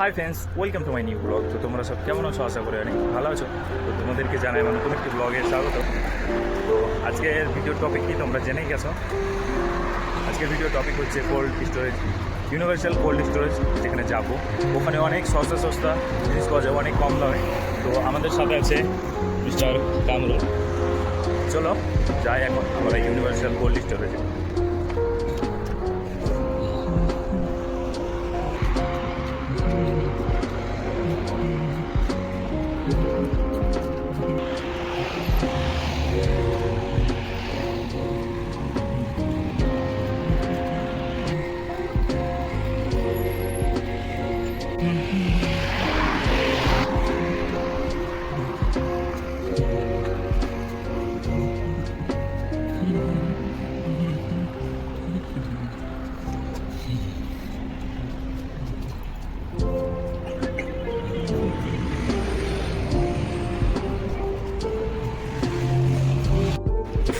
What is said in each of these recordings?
Hi friends welcome to my new blog তো তোমরা সব কেমন আছো? আশা করি অনেক ভালো আছো। তো তোমাদেরকে জানাই আমার নতুন একটি ব্লগে স্বাগত। তো আজকের ভিডিওর টপিক কি তোমরা জেনেই গেছো? আজকের ভিডিও টপিক হচ্ছে cold storage universal cold storage যেখানে যাব। ওখানে অনেক সস্তা সস্তা জিনিস পাওয়া যায়, অনেক কম দামে। তো আমাদের সাথে আছে মিস্টার কামরুল চলো যাই এখন আমরা ইউনিভার্সাল কোল্ড স্টোরেজে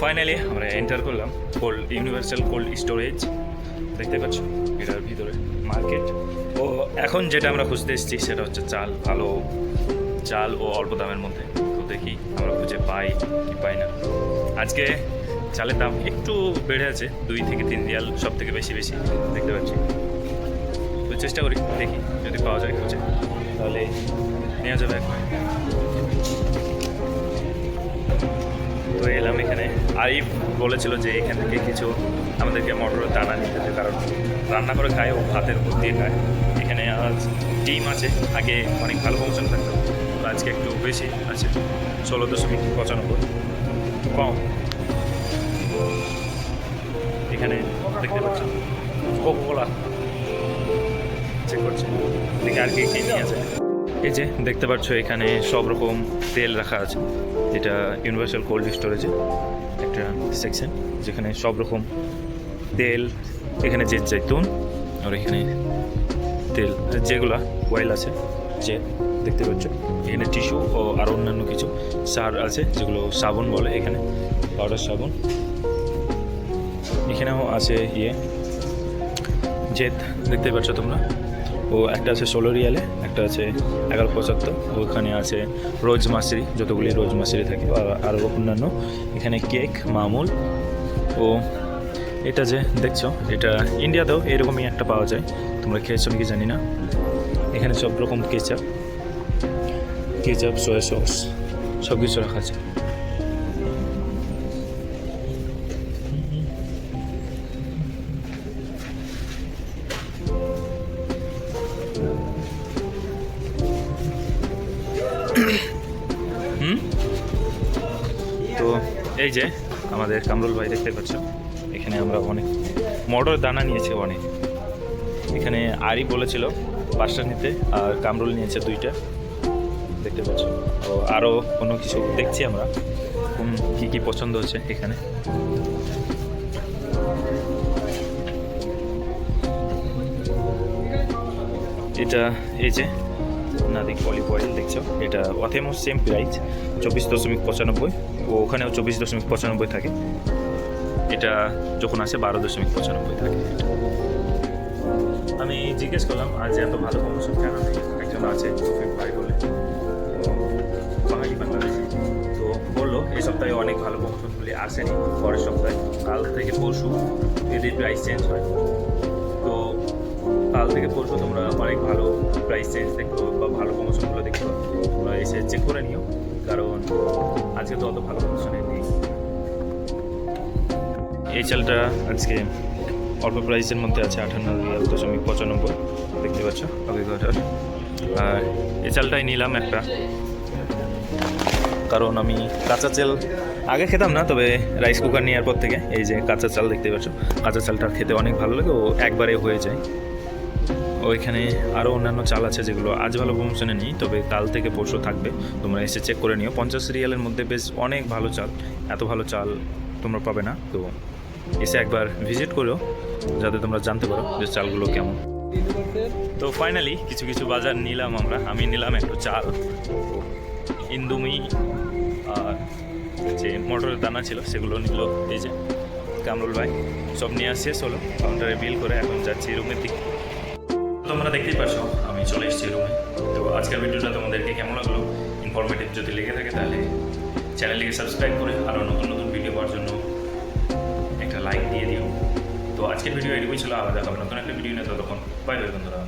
ফাইনালি আমরা এন্টার করলাম কোল্ড ইউনিভার্সাল কোল্ড স্টোরেজ দেখতে পাচ্ছ? এটার ভিতরে মার্কেট ও, এখন যেটা আমরা খুঁজতে এসেছি সেটা হচ্ছে চাল। ভালো চাল ও অল্প দামের মধ্যে। তো দেখি আমরা খুঁজে পাই কি পাই না। আজকে চালের দাম একটু বেড়ে আছে, দুই থেকে তিন রিয়াল, সব থেকে বেশি বেশি। দেখতে পাচ্ছি? তো চেষ্টা করি, দেখি যদি পাওয়া যায় খুঁজে। তাহলে নেওয়া যাবে এখন। তো এলাম এখানে। আরিফ বলেছিল যে এখান থেকে কিছু আমাদেরকে মটরের দানা নিতে হবে, কারণ রান্না করে খায় ও ভাতের উপর দিয়ে খায়। এখানে আজ ডিম আছে, আগে অনেক ভালো ফাংশন থাকতো আজকে একটু বেশি আছে। ষোলো দশমিক পঁচানব্বই। কম। এখানে দেখতে পাচ্ছ কোকোলা চেক করছে। দেখে আর কি নিয়ে আছে। এই যে দেখতে পাচ্ছ, এখানে সব রকম তেল রাখা আছে এটা ইউনিভার্সাল কোল্ড স্টোরেজে একটা সেকশন যেখানে সব রকম তেল, এখানে যে জৈতুন, আর এখানে তেল, যেগুলা অয়েল আছে, যে দেখতে পাচ্ছ, এখানে টিস্যু ও আরও অন্যান্য কিছু সার আছে, যেগুলো সাবুন বলে এখানে পাউডার সাবুন। এখানেও আছে ইয়ে জেদ দেখতে পাচ্ছ তোমরা? ও একটা আছে ষোলো রিয়ালে, একটা আছে এগারো পঁচাত্তর। ওখানে আছে রোজ মাসরি, যতগুলি রোজ মাসরি থাকে আরও অন্যান্য। এখানে কেক, মামুল ও এটা যে দেখছ, এটা ইন্ডিয়াতেও এরকমই একটা পাওয়া যায়। তোমরা খেয়েছো নাকি জানি না। এখানে সব রকম কেচাপ কেচাপ, সয়া সস সব কিছু রাখা আছে। হুম তো এই যে আমাদের কামরুল ভাই দেখতে পাচ্ছ, এখানে আমরা অনেক মটর দানা নিয়েছি অনেক। এখানে আরি বলেছিল পাঁচটা নিতে আর কামরুল নিয়েছে দুইটা। দেখতে পাচ্ছ। ও আরও কোনো কিছু দেখছি আমরা। কী কী পছন্দ হচ্ছে এখানে? এটা এই যে নাদিক অলিভ অয়েল দেখছ? এটা অথেমো সেম প্রাইস চব্বিশ দশমিক পঁচানব্বই। ও, ওখানেও চব্বিশ দশমিক পঁচানব্বই থাকে। এটা যখন আসে, বারো দশমিক পঁচানব্বই থাকে। আমি জিজ্ঞেস করলাম আজ এত ভালো প্রমোশন কেন একজন আছে ভাই বলে। বাঙালি বাংলাদেশি। তো বলল, এই সপ্তাহে অনেক ভালো প্রমোশনগুলি আসেনি পরের সপ্তাহে, কাল থেকে পরশু এদের প্রাইস চেঞ্জ হয়। তো কাল থেকে পরশু তোমরা অনেক ভালো প্রাইস চেঞ্জ দেখতে পাবে বা ভালো প্রমোশনগুলো দেখতে পাবে তোমরা এসে চেক করে নিও কারণ আজকে তো অত ভালো প্রমোশনে নেই। এই চালটা আজকে অল্প প্রাইসের মধ্যে আছে আঠান্ন রিয়াল দশমিক পঁচানব্বই দেখতে পাচ্ছ? অভিজ্ঞতার আর এই চালটাই নিলাম একটা। কারণ আমি কাঁচা চাল আগে খেতাম না তবে রাইস কুকার নেওয়ার পর থেকে এই যে কাঁচা চাল দেখতে পাচ্ছ কাঁচা চালটা খেতে অনেক ভালো লাগে ও একবারে হয়ে যায়। ওইখানে আরও অন্যান্য চাল আছে যেগুলো আজ ভালো প্রমোশনে নেই তবে কাল থেকে পরশু থাকবে। তোমরা এসে চেক করে নিও। পঞ্চাশ রিয়ালের মধ্যে বেশ অনেক ভালো চাল, এত ভালো চাল তোমরা পাবে না। তো এসে একবার ভিজিট করো যাতে তোমরা জানতে পারো যে চালগুলো কেমন। তো ফাইনালি কিছু কিছু বাজার নিলাম আমরা। আমি নিলাম একটু চাল, ইন্দুমি, আর যে মটরের দানা ছিল সেগুলো নিল। এই যে কামরুল ভাই, সব নিয়ে শেষ হলো কাউন্টারে বিল করে এখন যাচ্ছি রুমের দিকে। তোমরা দেখতেই পারছ, আমি চলে এসেছি রুমে তো আজকের ভিডিওটা তোমাদেরকে কেমন লাগল? ইনফরমেটিভ যদি লেগে থাকে তাহলে চ্যানেলটিকে সাবস্ক্রাইব করে আরও নতুন নতুন ভিডিও পাওয়ার জন্য একটা লাইক দিয়ে দিও। তো আজকের ভিডিও এটুকুই ছিল, আবার হবে নতুন একটা ভিডিও নিয়ে। ততক্ষণ বাই বাই বন্ধুরা।